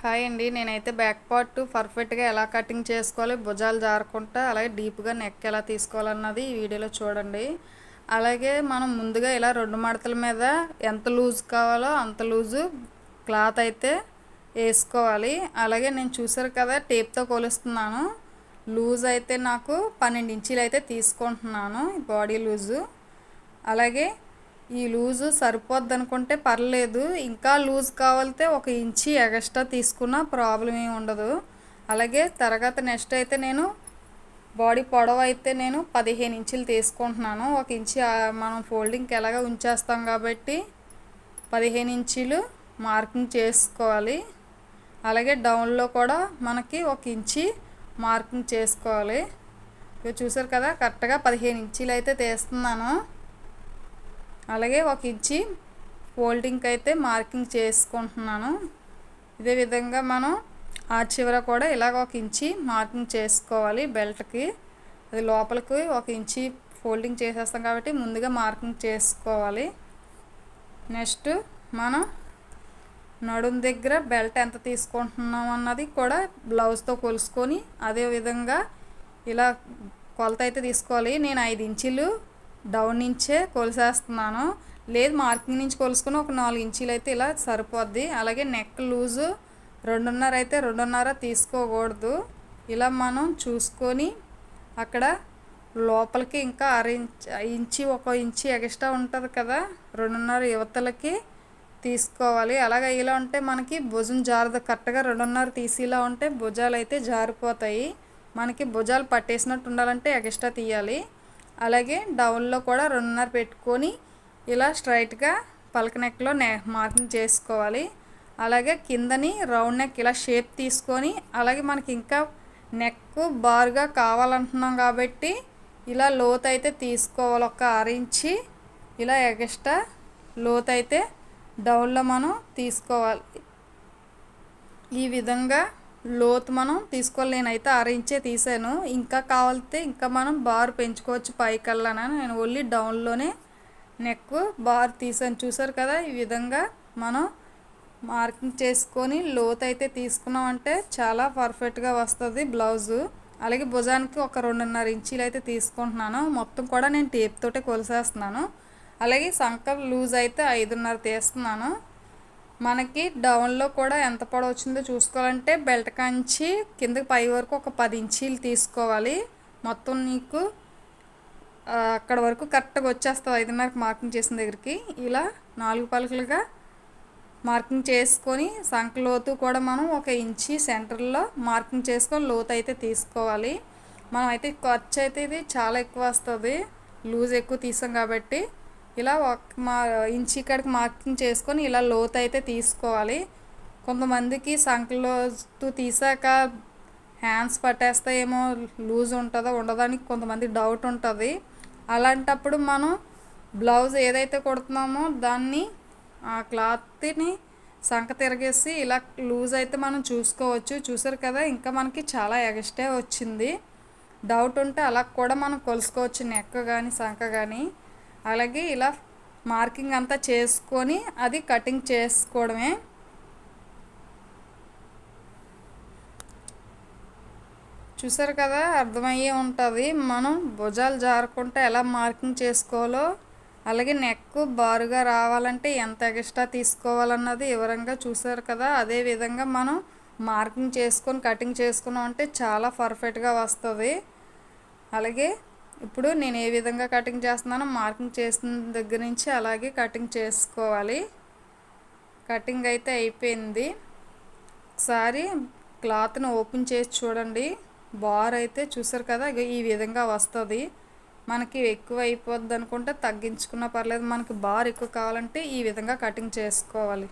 Hi అండి. నేనైతే back part పర్ఫెక్ట్గా ఎలా కటింగ్ చేసుకోవాలి భుజాలు జారకుండా అలాగే డీప్గా నెక్ ఎలా తీసుకోవాలన్నది ఈ వీడియోలో చూడండి. అలాగే మనం ముందుగా ఇలా రెండు మడతల మీద ఎంత లూజ్ కావాలో అంత లూజు క్లాత్ అయితే వేసుకోవాలి. అలాగే నేను చూసారు కదా టేప్తో కొలుస్తున్నాను. లూజ్ అయితే నాకు పన్నెండు ఇంచీలు అయితే తీసుకుంటున్నాను బాడీ లూజు. అలాగే ఈ లూజు సరిపోద్ది అనుకుంటే పర్లేదు. ఇంకా లూజ్ కావాలితే ఒక ఇంచి ఎగస్ట్రా తీసుకున్నా ప్రాబ్లం ఏమి ఉండదు. అలాగే తర్వాత నెక్స్ట్ అయితే నేను బాడీ పొడవు అయితే నేను పదిహేను ఇంచులు తీసుకుంటున్నాను. ఒక ఇంచి మనం ఫోల్డింగ్కి ఎలాగ ఉంచేస్తాం కాబట్టి పదిహేను ఇంచీలు మార్కింగ్ చేసుకోవాలి. అలాగే డౌన్లో కూడా మనకి ఒక ఇంచి మార్కింగ్ చేసుకోవాలి. చూసారు కదా కరెక్ట్గా పదిహేను ఇంచీలు అయితే తీస్తున్నాను. అలాగే ఒక ఇంచి ఫోల్డింగ్కి అయితే మార్కింగ్ చేసుకుంటున్నాను. ఇదే విధంగా మనం ఆ చివర కూడా ఇలాగ ఒక ఇంచి మార్కింగ్ చేసుకోవాలి బెల్ట్కి. అది లోపలికి ఒక ఇంచి ఫోల్డింగ్ చేసేస్తాం కాబట్టి ముందుగా మార్కింగ్ చేసుకోవాలి. నెక్స్ట్ మనం నడుం దగ్గర బెల్ట్ ఎంత తీసుకుంటున్నాం అన్నది కూడా బ్లౌజ్తో కొలుసుకొని అదే విధంగా ఇలా కొలత అయితే తీసుకోవాలి. నేను ఐదు ఇంచులు డౌన్ నుంచే కొలిసేస్తున్నాను. లేదు మార్కింగ్ నుంచి కొలుసుకుని ఒక నాలుగు ఇంచీలు అయితే ఇలా సరిపోద్ది. అలాగే నెక్ లూజు రెండున్నర అయితే రెండున్నర తీసుకోకూడదు. ఇలా మనం చూసుకొని అక్కడ లోపలికి ఇంకా అర ఇంచ్ ఇంచి ఒక ఇంచి ఎక్స్ట్రా ఉంటుంది కదా రెండున్నర యువతలకి తీసుకోవాలి. అలాగే ఇలా ఉంటే మనకి భుజం జారదు. కరెక్ట్గా రెండున్నర తీసిలా ఉంటే భుజాలు అయితే జారిపోతాయి. మనకి భుజాలు పట్టేసినట్టు ఉండాలంటే ఎక్స్ట్రా తీయాలి. అలాగే డౌన్లో కూడా రెండున్నర పెట్టుకొని ఇలా స్ట్రైట్గా పలక నెక్లో నె మార్కింగ్ చేసుకోవాలి. అలాగే కిందని రౌండ్ నెక్ ఇలా షేప్ తీసుకొని అలాగే మనకి ఇంకా నెక్ బారుగా కావాలంటున్నాం కాబట్టి ఇలా లోత్ అయితే తీసుకోవాలి ఒక అరించి ఇలా ఎగస్ట్రా లోత్ అయితే డౌన్లో మనం తీసుకోవాలి. ఈ విధంగా లోతు మనం తీసుకోవాలి. నేనైతే అర ఇంచే తీసాను. ఇంకా కావాలితే ఇంకా మనం బార్ పెంచుకోవచ్చు పైకల్లాన. నేను ఓన్లీ డౌన్లోనే నెక్ బార్ తీసాను. చూసారు కదా ఈ విధంగా మనం మార్కింగ్ చేసుకొని లోత్ అయితే తీసుకున్నామంటే చాలా పర్ఫెక్ట్గా వస్తుంది బ్లౌజు. అలాగే భుజానికి ఒక రెండున్నర ఇంచీలు అయితే తీసుకుంటున్నాను. మొత్తం కూడా నేను టేప్ తోటే కొలిసేస్తున్నాను. అలాగే సంక లూజ్ అయితే ఐదున్నర తీస్తున్నాను. మనకి డౌన్లో కూడా ఎంత పొడవు వచ్చిందో చూసుకోవాలంటే బెల్ట్ కాంచి కిందకి పై వరకు ఒక పది ఇంచీలు తీసుకోవాలి. మొత్తం నీకు అక్కడ వరకు కరెక్ట్గా వచ్చేస్తావు. ఐదున్నరకు మార్కింగ్ చేసిన దగ్గరికి. ఇలా నాలుగు పలకలుగా మార్కింగ్ చేసుకొని సంక లోతు కూడా మనం ఒక ఇంచి సెంటర్లో మార్కింగ్ చేసుకొని లోతు అయితే తీసుకోవాలి. మనం అయితే ఖర్చు అయితే ఇది చాలా ఎక్కువ వస్తుంది. లూజ్ ఎక్కువ తీసాం కాబట్టి ఇలా ఒక మా ఇంచి ఇక్కడికి మార్కింగ్ చేసుకొని ఇలా లోతు అయితే తీసుకోవాలి. కొంతమందికి సంకలో తీసాక హ్యాండ్స్ పట్టేస్తాయేమో లూజ్ ఉంటుందో ఉండదని కొంతమంది డౌట్ ఉంటుంది. అలాంటప్పుడు మనం బ్లౌజ్ ఏదైతే కొడుతున్నామో దాన్ని ఆ క్లాత్ని సంక తిరగేసి ఇలా లూజ్ అయితే మనం చూసుకోవచ్చు. చూసారు కదా ఇంకా మనకి చాలా ఎగస్టే వచ్చింది. డౌట్ ఉంటే అలా కూడా మనం కొలుసుకోవచ్చు నెక్క కానీ సంక కానీ అలాగే ఇలా మార్కింగ్ అంతా చేసుకొని అది కటింగ్ చేసుకోవడమే. చూసారు కదా అర్థమయ్యే ఉంటుంది. మనం భుజాలు జారకుండా ఎలా మార్కింగ్ చేసుకోవాలో అలాగే నెక్ బారుగా రావాలంటే ఎంత ఎక్స్ట్రా తీసుకోవాలన్నది వివరంగా చూసారు కదా. అదే విధంగా మనం మార్కింగ్ చేసుకొని కటింగ్ చేసుకున్నాం అంటే చాలా పర్ఫెక్ట్గా వస్తుంది. అలాగే ఇప్పుడు నేను ఏ విధంగా కటింగ్ చేస్తున్నానో మార్కింగ్ చేసిన దగ్గర నుంచి అలాగే కటింగ్ చేసుకోవాలి. కటింగ్ అయితే అయిపోయింది. ఒకసారి క్లాత్ని ఓపెన్ చేసి చూడండి. బార్ అయితే చూసారు కదా ఈ విధంగా వస్తుంది. మనకి ఎక్కువ అయిపోద్ది అనుకుంటే తగ్గించుకున్నా పర్లేదు మనకి బార్ ఎక్కువ కావాలంటే ఈ విధంగా కటింగ్ చేసుకోవాలి.